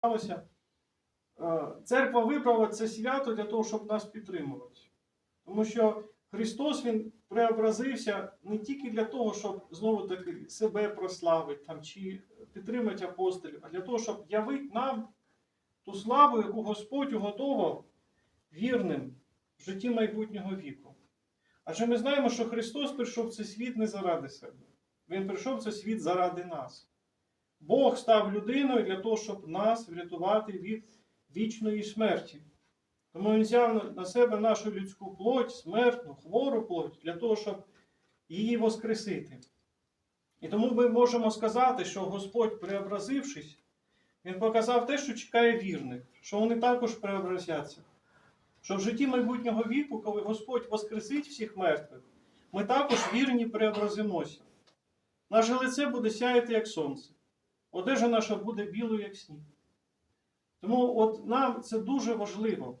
сталося. Е, Церква вибрала це свято для того, щоб нас підтримувати. Тому що Христос Він преобразився не тільки для того, щоб знову таки себе прославити там, чи підтримати апостолів, а для того, щоб явити нам ту славу, яку Господь уготовав вірним в житті майбутнього віку. Адже ми знаємо, що Христос прийшов в цей світ не заради себе. Він прийшов в цей світ заради нас. Бог став людиною для того, щоб нас врятувати від вічної смерті. Тому Він взяв на себе нашу людську плоть, смертну, хвору плоть, для того, щоб її воскресити. І тому ми можемо сказати, що Господь, преобразившись, Він показав те, що чекає вірних, що вони також преобразяться. Що в житті майбутнього віку, коли Господь воскресить всіх мертвих, ми також вірні преобразимося. Наше лице буде сяяти, як сонце. Одежа наша буде білою, як сніг. Тому от нам це дуже важливо,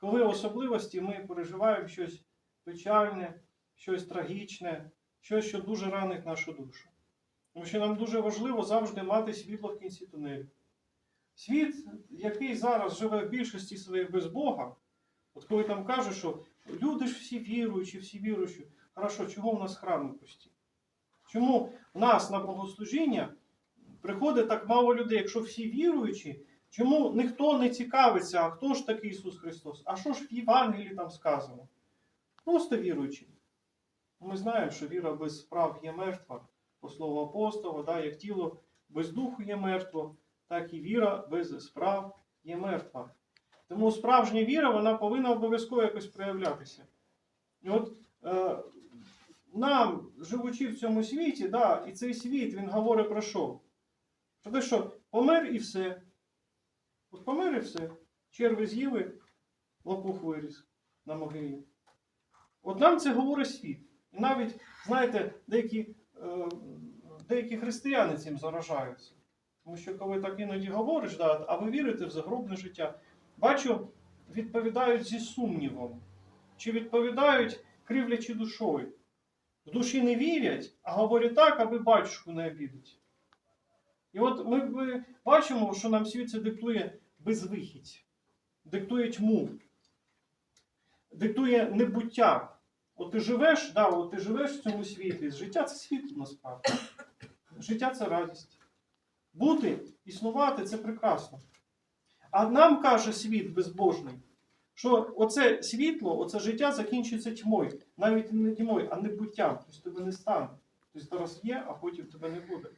коли особливості ми переживаємо щось печальне, щось трагічне, щось, що дуже ранить нашу душу. Тому що нам дуже важливо завжди мати світло в кінці тунелю. Світ, який зараз живе в більшості своїх без Бога, от коли там кажуть, що люди ж всі віруючі, всі віруючі, хорошо, чого в нас храми пусті? Чому в нас на богослужіння приходить так мало людей, якщо всі віруючі, чому ніхто не цікавиться, а хто ж такий Ісус Христос? А що ж в Євангелії там сказано? Просто віруючі. Ми знаємо, що віра без справ є мертва, по слову апостола, да, як тіло без духу є мертво, так і віра без справ є мертва. Тому справжня віра вона повинна обов'язково якось проявлятися. І от е, нам, живучи в цьому світі, да, і цей світ він говорить про що? Про те, що помер і все. От помер і все. Черви з'їли, лопух виріс на могилі. От нам це говорить світ. І навіть, знаєте, деякі, е, деякі християни цим заражаються. Тому що коли так іноді говориш, да, а ви вірите в загробне життя, бачу, відповідають зі сумнівом. Чи відповідають кривлячи душою. В душі не вірять, а говорять так, аби батюшку не обідать. І от ми, бачимо, що нам світ це диктує безвихідь, диктує тьму, диктує небуття. От ти живеш, да, от ти живеш в цьому світлі. Життя це світло насправді. Життя це радість. Бути, існувати це прекрасно. А нам каже світ безбожний, що оце світло, оце життя закінчується тьмою. Навіть не тьмою, а небуттям. Тобто тебе не стане. Тобто зараз є, а потім тебе не буде.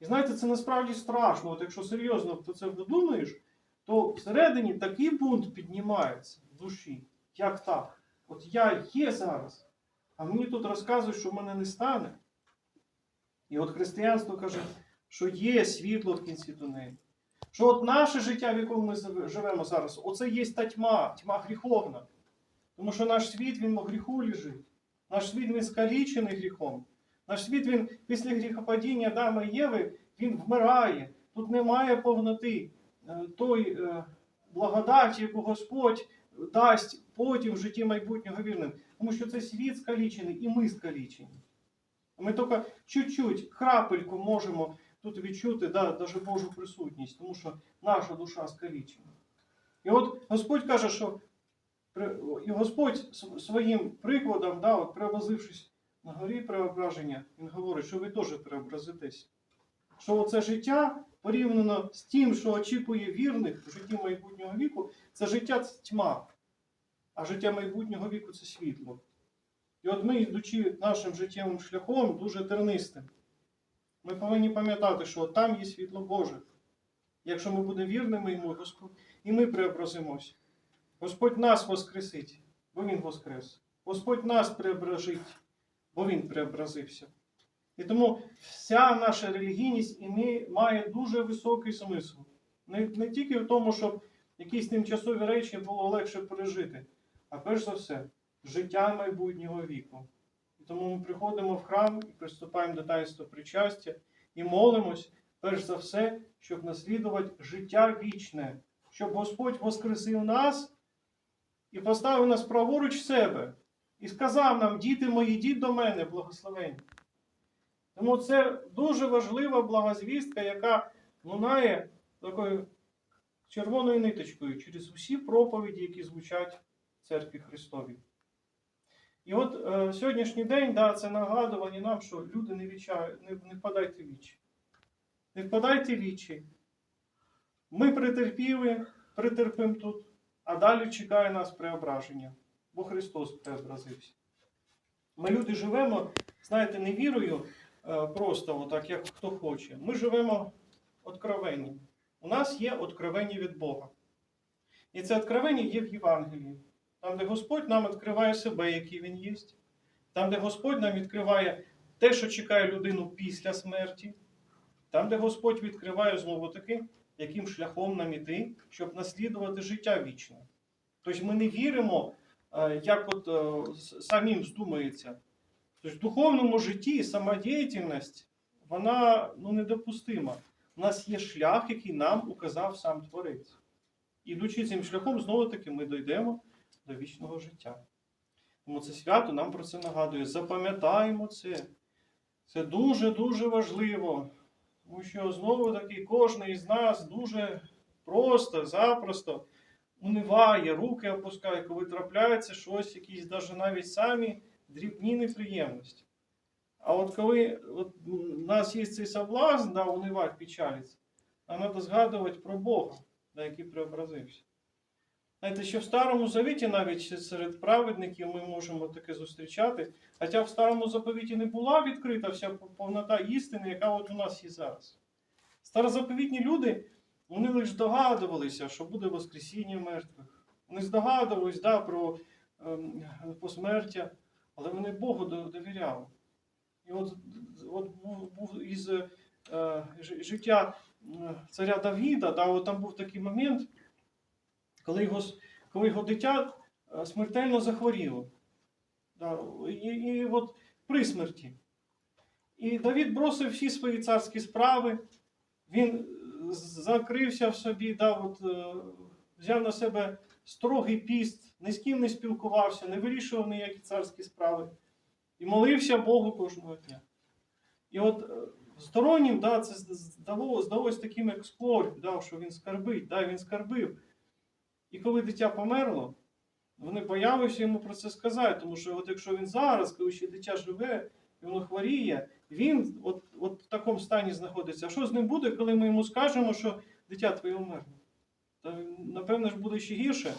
І знаєте, це насправді страшно. От якщо серйозно про це додумаєш, то всередині такий бунт піднімається в душі. Як так? От я є зараз, а мені тут розказують, що в мене не стане. І от християнство каже, що є світло в кінці тунелі. Що от наше життя, в якому ми живемо зараз, оце є та тьма, тьма гріховна. Тому що наш світ, він в гріху лежить. Наш світ він скалічений гріхом. Наш світ він після гріхопадіння Адама і Єви, він вмирає. Тут немає повноти е, той е, благодаті, яку Господь дасть потім в житті майбутнього вірним. Тому що це світ скалічений і ми скалічені. Ми тільки чуть-чуть, крапельку можемо тут відчути да, навіть Божу присутність, тому що наша душа скалічена. І от Господь каже, що і Господь своїм прикладом, да, от преобразившись на горі преображення, Він говорить, що ви теж преобразитесь. Що це життя порівняно з тим, що очікує вірних в житті майбутнього віку, це життя це тьма, а життя майбутнього віку це світло. І от ми, йдучи нашим життєвим шляхом, дуже тернистим, ми повинні пам'ятати, що там є світло Боже. Якщо ми будемо вірними йому, Господь, і ми преобразимося. Господь нас воскресить, бо Він воскрес. Господь нас преображить, бо Він преобразився. І тому вся наша релігійність іме- має дуже високий смисл. Не, не тільки в тому, щоб якісь тимчасові речі було легше пережити, а перш за все, життя майбутнього віку. І тому ми приходимо в храм і приступаємо до таїнства причастя і молимось, перш за все, щоб наслідувати життя вічне, щоб Господь воскресив нас і поставив нас праворуч себе, і сказав нам, діти мої, йдіть до мене, благословені. Тому це дуже важлива благозвістка, яка лунає такою червоною ниточкою через усі проповіді, які звучать в церкві Христовій. І от е, сьогоднішній день да, це нагадування нам, що люди не, вічають, не, не впадайте в вічі. Не впадайте в вічі. Ми претерпіли, претерпимо тут, а далі чекає нас преображення, бо Христос преобразився. Ми люди живемо, знаєте, не вірою е, просто, отак, як хто хоче. Ми живемо откровенням. У нас є откровення від Бога. І це откровення є в Євангелії. Там, де Господь нам відкриває себе, який Він є. Там, де Господь нам відкриває те, що чекає людину після смерті. Там, де Господь відкриває знову таки, яким шляхом нам іти, щоб наслідувати життя вічне. Тобто ми не віримо, як от е, самим здумається. Тобто в духовному житті самодіяльність, вона ну, недопустима. У нас є шлях, який нам указав сам Творець. Ідучи цим шляхом, знову таки ми дійдемо до вічного життя. Тому це свято нам про це нагадує. Запам'ятаємо це. Це дуже-дуже важливо. Тому що знову таки кожен із нас дуже просто, запросто униває, руки опускає, коли трапляється щось, якісь даже навіть самі дрібні неприємності. А от коли от, у нас є цей соблазн, да, унивати, печалиться, нам треба згадувати про Бога, да, який преобразився. Знаєте, що в Старому Завіті навіть серед праведників ми можемо таке зустрічати, хоча в Старому заповіті не була відкрита вся повнота істини, яка от у нас є зараз. Старозаповітні люди, вони лише здогадувалися, що буде Воскресіння мертвих. Вони здогадувались да, про ем, посмертя, але вони Богу довіряли. І от, от був, був із е, життя царя Давіда, да, от там був такий момент, коли його, коли його дитя е, смертельно захворіло. Да, і, і от при смерті. І Давід бросив всі свої царські справи, він закрився в собі, да, от, е, взяв на себе строгий піст, ні з ким не спілкувався, не вирішував ніякі царські справи. І молився Богу кожного дня. І от е, стороннім да, це здавалося, здалось таким як спор, да, що він скарбить, да, він скарбив. І коли дитя померло, вони боялися йому про це сказати, тому що от якщо він зараз, коли ще дитя живе, і воно хворіє, він от, от в такому стані знаходиться. А що з ним буде, коли ми йому скажемо, що дитя твоє умерло? Та напевно ж буде ще гірше.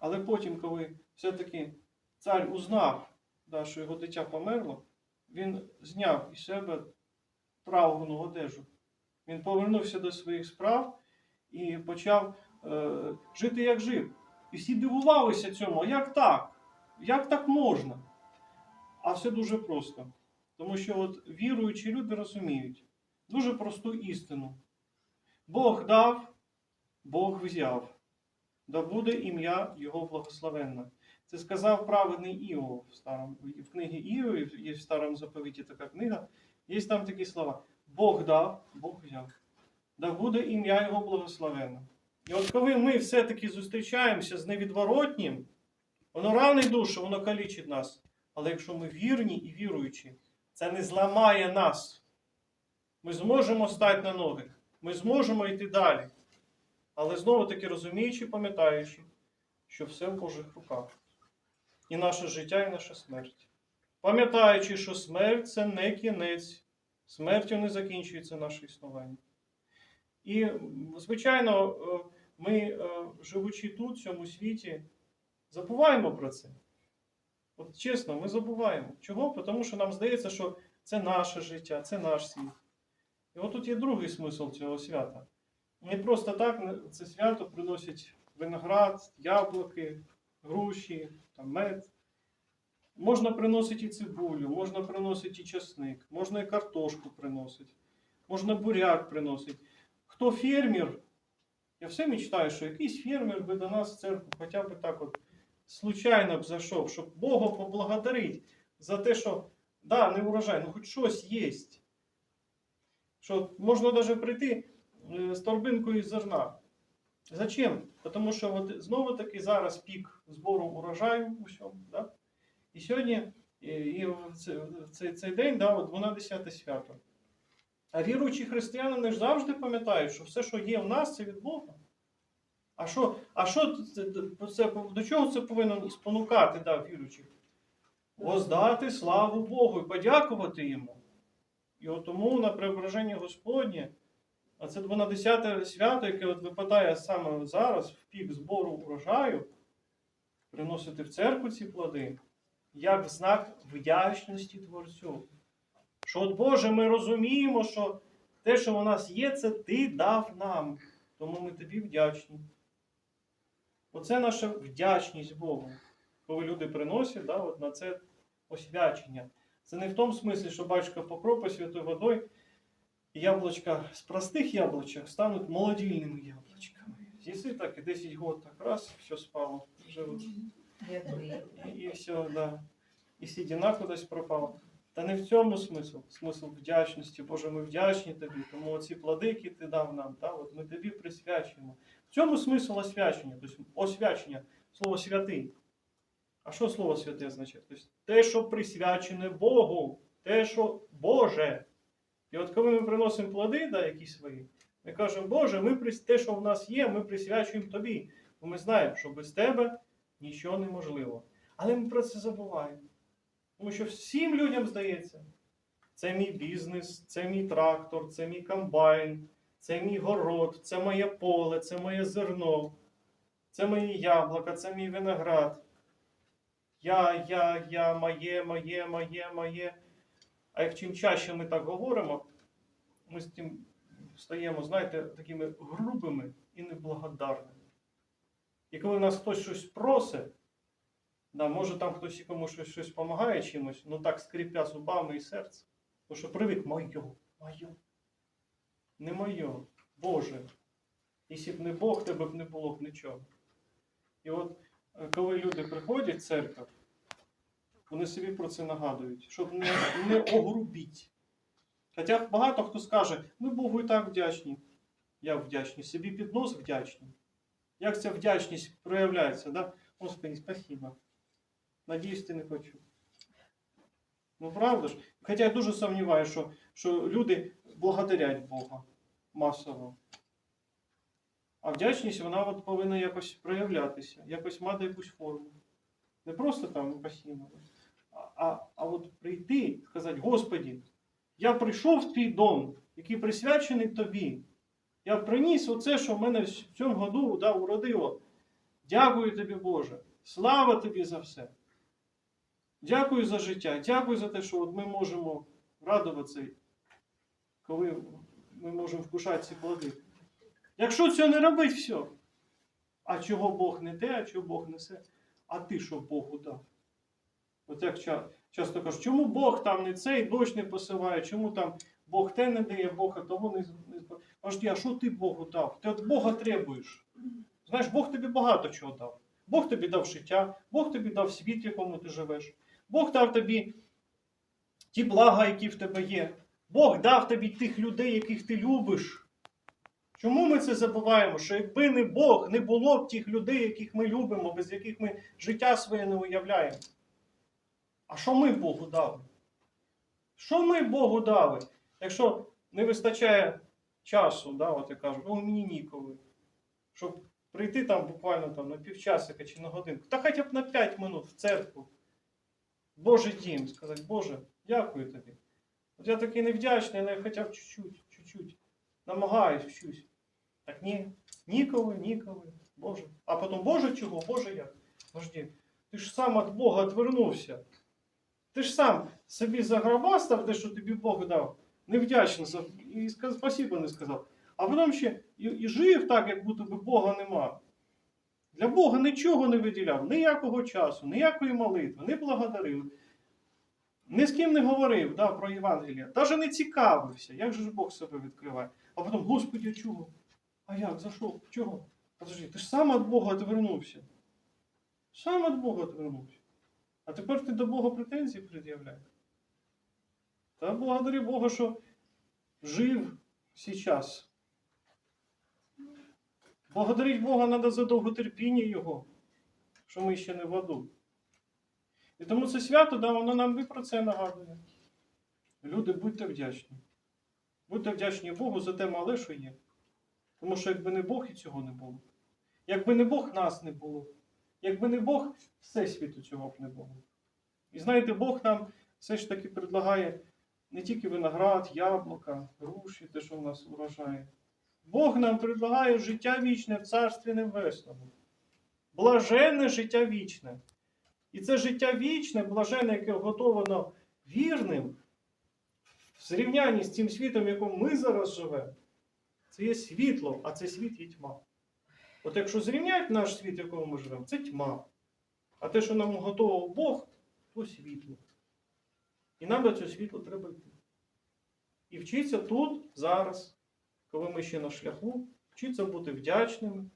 Але потім, коли все-таки цар узнав, да, що його дитя померло, він зняв із себе траурну одежу. Він повернувся до своїх справ і почав е, жити, як жив. І всі дивувалися цьому, як так? Як так можна? А все дуже просто. Тому що от віруючі люди розуміють дуже просту істину. Бог дав, Бог взяв. Да буде ім'я Його благословенне. Це сказав праведний Іов в, старому, в книгі Іов, є в старому заповіті така книга. Є там такі слова: Бог дав, Бог взяв. Да буде ім'я Його благословенне. І от коли ми все-таки зустрічаємося з невідворотнім, воно ранить душу, воно калічить нас. Але якщо ми вірні і віруючі, це не зламає нас. Ми зможемо стати на ноги, ми зможемо йти далі. Але знову таки розуміючи, пам'ятаючи, що все в Божих руках. І наше життя, і наша смерть. Пам'ятаючи, що смерть це не кінець, смертю не закінчується наше існування. І, звичайно, е, ми, е, живучи тут, в цьому світі, забуваємо про це. От чесно, ми забуваємо. Чого? Тому що нам здається, що це наше життя, це наш світ. І от тут є другий смисл цього свята. Не просто так це свято приносять виноград, яблуки, груші, там, мед. Можна приносити і цибулю, можна приносити і часник, можна і картошку приносити, можна буряк приносити. Хто фермер, я все мечтаю, що якийсь фермер би до нас в церкву хоча б так от случайно б зайшов, щоб Бога поблагодарити за те, що да, не урожай, ну хоч щось є. Що можна навіть прийти е, з торбинкою зерна. Зачем? Тому що от знову таки зараз пік збору урожаю у всьому. Да? І сьогодні, і, і в це- в цей, цей день, да, от 12 свято. А віруючі християни не завжди пам'ятають, що все, що є в нас, це від Бога. А що, а що це, це, до чого це повинно спонукати да, віруючих? Воздати славу Богу і подякувати йому. І от тому на преображення Господнє, а це 12 свято, яке от випадає саме зараз, в пік збору урожаю, приносити в церкву ці плоди, як знак вдячності Творцю. Що, от Боже, ми розуміємо, що те, що у нас є, це Ти дав нам. Тому ми тобі вдячні. Оце наша вдячність Богу. Коли люди приносять да, от на це освячення. Це не в тому смислі, що батюшка покропи святою водою, яблучка з простих яблучок стануть молодільними яблучками. З'їси так і 10 років так раз, все спало. От і, і все, да. І сідіна кудись пропала. Та не в цьому смисл. Смисл вдячності. Боже, ми вдячні тобі. Тому ці плоди, які ти дав нам, да, от ми тобі присвячуємо. В цьому смисл освячення. Тобто освячення, слово святий. А що слово святе означає? Тобто те, що присвячене Богу, те, що Боже. І от коли ми приносимо плоди, да, якісь свої, ми кажемо, Боже, ми те, що в нас є, ми присвячуємо тобі. Бо ми знаємо, що без тебе нічого неможливо. Але ми про це забуваємо. Тому що всім людям здається, це мій бізнес, це мій трактор, це мій комбайн, це мій город, це моє поле, це моє зерно, це мої яблука, це мій виноград. Я, я, я, моє, моє, моє, моє. А як чим чаще ми так говоримо, ми з тим стаємо, знаєте, такими грубими і неблагодарними. І коли нас хтось щось просить, да, може там хтось і комусь щось, щось допомагає чимось, ну так скрипя зубами і серцем. Тому що привик моє, моє. Не моє, Боже. Якщо б не Бог, тебе б не було б нічого. І от е, коли люди приходять в церкву, вони собі про це нагадують, щоб не, не огрубіть. Хоча багато хто скаже, ми Богу і так вдячні. Я вдячний, собі під нос вдячний. Як ця вдячність проявляється, да? Господи, спасибо. Надіюсь, ти не хочу. Ну, правда ж? Хоча я дуже сумніваюся, що, що люди благодарять Бога масово. А вдячність вона от повинна якось проявлятися, якось мати якусь форму. Не просто там спасибо. А, а, а от прийти і сказати, Господі, я прийшов в твій дом, який присвячений тобі. Я приніс оце, що в мене в цьому году да, уродило. Дякую тобі, Боже. Слава тобі за все. Дякую за життя. Дякую за те, що от ми можемо радуватися, коли ми можемо вкушати ці плоди. Якщо цього не робить, все. А чого Бог не те, а чого Бог несе? А ти що Богу дав? От як часто кажуть, чому Бог там не цей дощ не посилає, чому там Бог те не дає, Бог а того не, Кажуть, а що ти Богу дав? Ти від Бога требуєш. Знаєш, Бог тобі багато чого дав. Бог тобі дав життя, Бог тобі дав світ, в якому ти живеш. Бог дав тобі ті блага, які в тебе є. Бог дав тобі тих людей, яких ти любиш. Чому ми це забуваємо? Що якби не Бог, не було б тих людей, яких ми любимо, без яких ми життя своє не уявляємо. А що ми Богу дали? Що ми Богу дали? Якщо не вистачає часу, да, от я кажу, ну мені ніколи. Щоб прийти там буквально там, на півчасика чи на годинку, та хоча б на 5 минут в церкву, Божий дім, сказати, Боже, дякую тобі. От я такий невдячний, але хоча б чуть-чуть, чуть-чуть. Намагаюсь вчусь. Так ні, ніколи, ніколи, Боже. А потім, Боже, чого? Боже як? Подожди, ти ж сам від Бога відвернувся. Ти ж сам собі заграбастав те, що тобі Бог дав. Невдячно і спасибо не сказав. А потім ще і, і жив так, як будто би Бога нема. Для Бога нічого не виділяв, ніякого часу, ніякої молитви, не благодарив, ні з ким не говорив да, про Євангелія, навіть не цікавився, як же ж Бог себе відкриває. А потім, Господи, чого? А як? За що? Чого? Подожди, ти ж сам від Бога відвернувся. Сам від Бога відвернувся. А тепер ти до Бога претензії пред'являєш. Та благодари Бога, що жив сейчас. Благодарить Бога треба за довготерпіння Його, що ми ще не в аду. І тому це свято, да, воно нам і про це нагадує. Люди, будьте вдячні. Будьте вдячні Богу за те мале, що є. Тому що якби не Бог і цього не було. Якби не Бог, нас не було. Якби не Бог, всесвіту цього б не було. І знаєте, Бог нам все ж таки предлагає не тільки виноград, яблука, груші, те, що в нас урожає. Бог нам предлагає життя вічне в Царстві Небесному. Блаженне життя вічне. І це життя вічне, блаженне, яке готовано вірним, в зрівнянні з цим світом, в якому ми зараз живемо, це є світло, а це світ є тьма. От якщо зрівняти наш світ, в якому ми живемо, це тьма. А те, що нам готовив Бог, то світло. І нам до цього світла треба йти. І вчитися тут, зараз, коли ми ще на шляху, вчитися бути вдячними,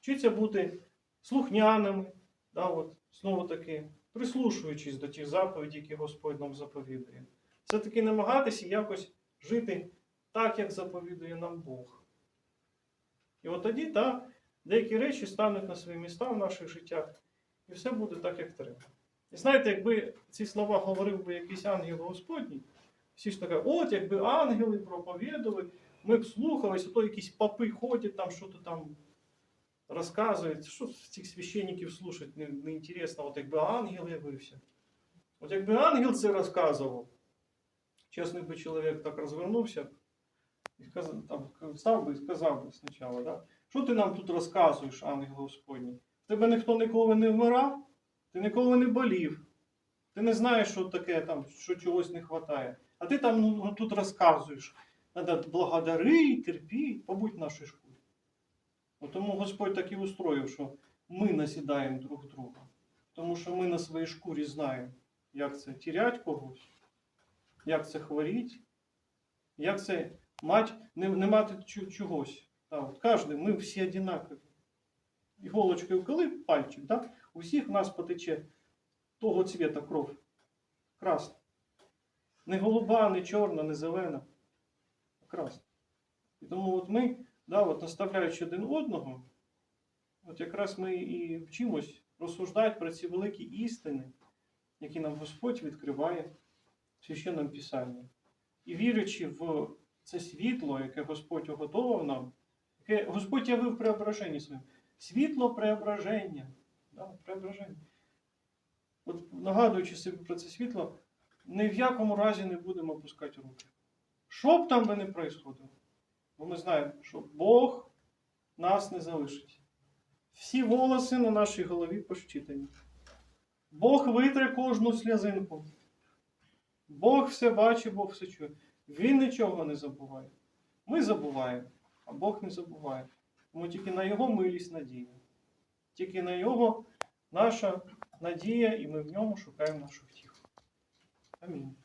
вчитися бути слухняними, да, от, знову таки, прислушуючись до тих заповідей, які Господь нам заповідує. Все-таки намагатися якось жити так, як заповідує нам Бог. І от тоді, так, деякі речі стануть на свої міста в наших життях, і все буде так, як треба. І знаєте, якби ці слова говорив би якийсь ангел Господній, всі ж таке, от якби ангели проповідували, ми б слухалися, то якісь папи ходять, там що-то там розказують. Що цих священників слушати не, не інтересно, от якби ангел явився. От якби ангел це розказував, чесний би чоловік так розвернувся, і сказав, там, став би і сказав би спочатку, да? що ти нам тут розказуєш, ангел Господній? В тебе ніхто ніколи не вмирав, ти ніколи не болів. Ти не знаєш, що таке там, що чогось не вистачає. А ти там ну, тут розказуєш. Надо благодари, терпі, побудь шкурі. От Тому Господь так і устроїв, що ми насідаємо друг друга. Тому що ми на своїй шкурі знаємо, як це тірять когось, як це хворіть, як це мать, не, не мати чогось. Да, от кожен, ми всі однакові. Іголочкою коли пальчик, да? у всіх нас потече того цвіта кров. Красна. Не голуба, не чорна, не зелена. а Красна. І тому от ми, да, от наставляючи один одного, от якраз ми і вчимось розсуждати про ці великі істини, які нам Господь відкриває в священному Писанні. І вірячи в це світло, яке Господь уготовав нам, яке Господь явив преображенні своїм. Світло преображення. Да, преображення. От нагадуючи собі про це світло, ні в якому разі не будемо опускати руки. Що б там би не происходило, бо ми знаємо, що Бог нас не залишить. Всі волоси на нашій голові пощитані. Бог витре кожну сльозинку. Бог все бачить, Бог все чує. Він нічого не забуває. Ми забуваємо, а Бог не забуває. Тому тільки на Його милість надія. Тільки на Його наша надія, і ми в ньому шукаємо нашу втіху. Амінь.